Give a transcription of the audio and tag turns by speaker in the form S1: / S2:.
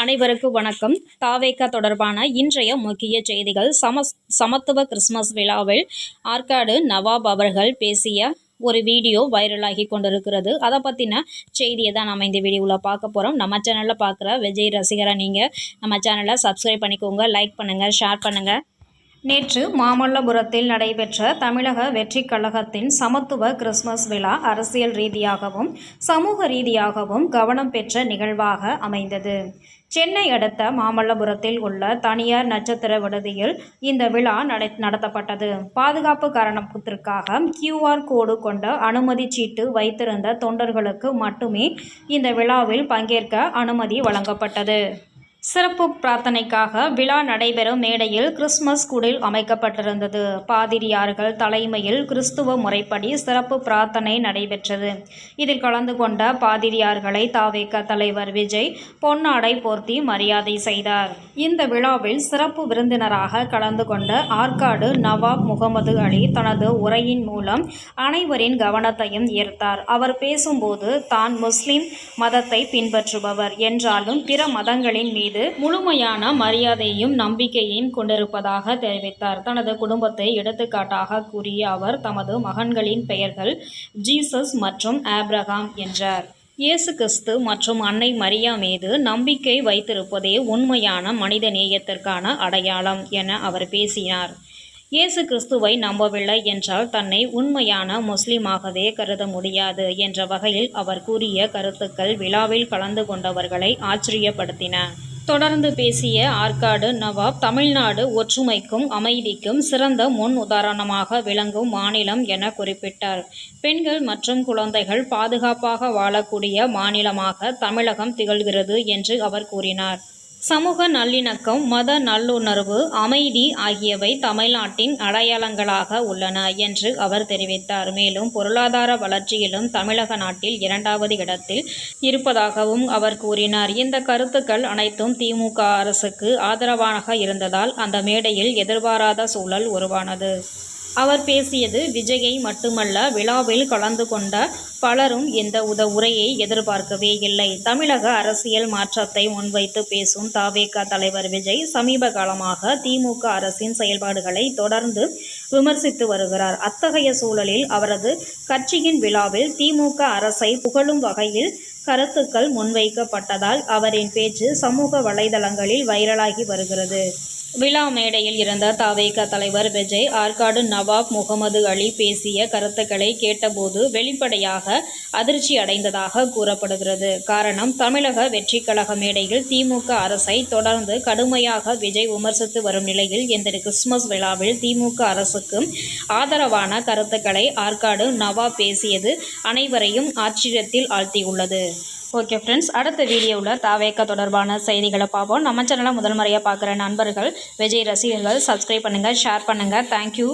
S1: அனைவருக்கும் வணக்கம். தாவேக்கா தொடர்பான இன்றைய முக்கிய செய்திகள். சம சமத்துவ கிறிஸ்மஸ் விழாவில் ஆற்காடு நவாப் அவர்கள் பேசிய ஒரு வீடியோ வைரலாகி கொண்டிருக்கிறது. அதை பற்றின செய்தியை தான் நம்ம இந்த வீடியோவில் பார்க்க போகிறோம் நம்ம சேனலில் பார்க்குற விஜய் ரசிகராக நீங்கள் நம்ம சேனலை சப்ஸ்கிரைப் பண்ணிக்கோங்க லைக் பண்ணுங்கள் ஷேர் பண்ணுங்கள் நேற்று மாமல்லபுரத்தில் நடைபெற்ற தமிழக வெற்றிக் கழகத்தின் சமத்துவ கிறிஸ்மஸ் விழா அரசியல் ரீதியாகவும் சமூக ரீதியாகவும் கவனம் பெற்ற நிகழ்வாக அமைந்தது. சென்னை அடுத்த மாமல்லபுரத்தில் உள்ள தனியார் நட்சத்திர விடுதியில் இந்த விழா நடை நடத்தப்பட்டது. பாதுகாப்பு காரணத்திற்காக கியூஆர் கோடு கொண்ட அனுமதி சீட்டு வைத்திருந்த தொண்டர்களுக்கு மட்டுமே இந்த விழாவில் பங்கேற்க அனுமதி வழங்கப்பட்டது. சிறப்பு பிரார்த்தனைக்காக விழா நடைபெறும் மேடையில் கிறிஸ்மஸ் குடில் அமைக்கப்பட்டிருந்தது. பாதிரியார்கள் தலைமையில் கிறிஸ்துவ முறைப்படி சிறப்பு பிரார்த்தனை நடைபெற்றது. இதில் கலந்து கொண்ட பாதிரியார்களை தாவேக்க தலைவர் விஜய் பொன்னாடை போர்த்தி மரியாதை செய்தார். இந்த விழாவில் சிறப்பு விருந்தினராக கலந்து கொண்ட ஆற்காடு நவாப் முகமது அலி தனது உரையின் மூலம் அனைவரின் கவனத்தையும் ஈர்த்தார். அவர் பேசும்போது தான் முஸ்லிம் மதத்தை பின்பற்றுபவர் என்றாலும் பிற மதங்களின் மீது மீது முழுமையான மரியாதையும் நம்பிக்கையும் கொண்டிருப்பதாக தெரிவித்தார். தனது குடும்பத்தை எடுத்துக்காட்டாக கூறிய அவர் தமது மகன்களின் பெயர்கள் ஜீசஸ் மற்றும் ஆப்ரஹாம் என்றார். இயேசு கிறிஸ்து மற்றும் அன்னை மரியா மீது நம்பிக்கை வைத்திருப்பதே உண்மையான மனித நேயத்திற்கான அடையாளம் என அவர் பேசினார். இயேசு கிறிஸ்துவை நம்பவில்லை என்றால் தன்னை உண்மையான முஸ்லிமாகவே கருத முடியாது என்ற வகையில் அவர் கூறிய கருத்துக்கள் விழாவில் கலந்து கொண்டவர்களை ஆச்சரியப்படுத்தின. தொடர்ந்து பேசிய ஆற்காடு நவாப் தமிழ்நாடு ஒற்றுமைக்கும் அமைதிக்கும் சிறந்த முன் உதாரணமாக விளங்கும் மாநிலம் என குறிப்பிட்டார். பெண்கள் மற்றும் குழந்தைகள் பாதுகாப்பாக வாழக்கூடிய மாநிலமாக தமிழகம் திகழ்கிறது என்று அவர் கூறினார். சமூக நல்லிணக்கம் மத நல்லுணர்வு அமைதி ஆகியவை தமிழ்நாட்டின் அடையாளங்களாக உள்ளன என்று அவர் தெரிவித்தார். மேலும் பொருளாதார வளர்ச்சியிலும் தமிழக நாட்டில் இரண்டாவது இடத்தில் இருப்பதாகவும் அவர் கூறினார். இந்த கருத்துக்கள் அனைத்தும் திமுக அரசுக்கு ஆதரவாக இருந்ததால் அந்த மேடையில் எதிர்பாராத சூழல் உருவானது. அவர் பேசியது விஜயை மட்டுமல்ல விழாவில் கலந்து கொண்ட பலரும் இந்த உத உரையை எதிர்பார்க்கவே இல்லை. தமிழக அரசியல் மாற்றத்தை முன்வைத்து பேசும் தாவேக தலைவர் விஜய் சமீப காலமாக திமுக அரசின் செயல்பாடுகளை தொடர்ந்து விமர்சித்து வருகிறார். அத்தகைய சூழலில் அவரது கட்சியின் விழாவில் திமுக அரசை புகழும் வகையில் கருத்துக்கள் முன்வைக்கப்பட்டதால் அவரின் பேச்சு சமூக வலைதளங்களில் வைரலாகி வருகிறது. விழா மேடையில் இருந்த தவேக தலைவர் விஜய் ஆற்காடு நவாப் முகமது அலி பேசிய கருத்துக்களை கேட்டபோது வெளிப்படையாக அதிர்ச்சி அடைந்ததாக கூறப்படுகிறது. காரணம் தமிழக வெற்றி கழக மேடையில் திமுக அரசை தொடர்ந்து கடுமையாக விஜய் விமர்சித்து வரும் நிலையில் இந்த கிறிஸ்துமஸ் விழாவில் திமுக அரசுக்கு ஆதரவான கருத்துக்களை ஆற்காடு நவாப் பேசியது அனைவரையும் ஆச்சரியத்தில் ஆழ்த்தியுள்ளது. ஓகே ஃப்ரெண்ட்ஸ் அடுத்த வீடியோவில் தாவேக்க தொடர்பான செய்திகளை பார்ப்போம். நம்ம சேனலை முதல் முறையாக பார்க்குற நண்பர்கள் விஜய் ரசிகர்கள் சப்ஸ்கிரைப் பண்ணுங்கள் ஷேர் பண்ணுங்கள் தேங்க்யூ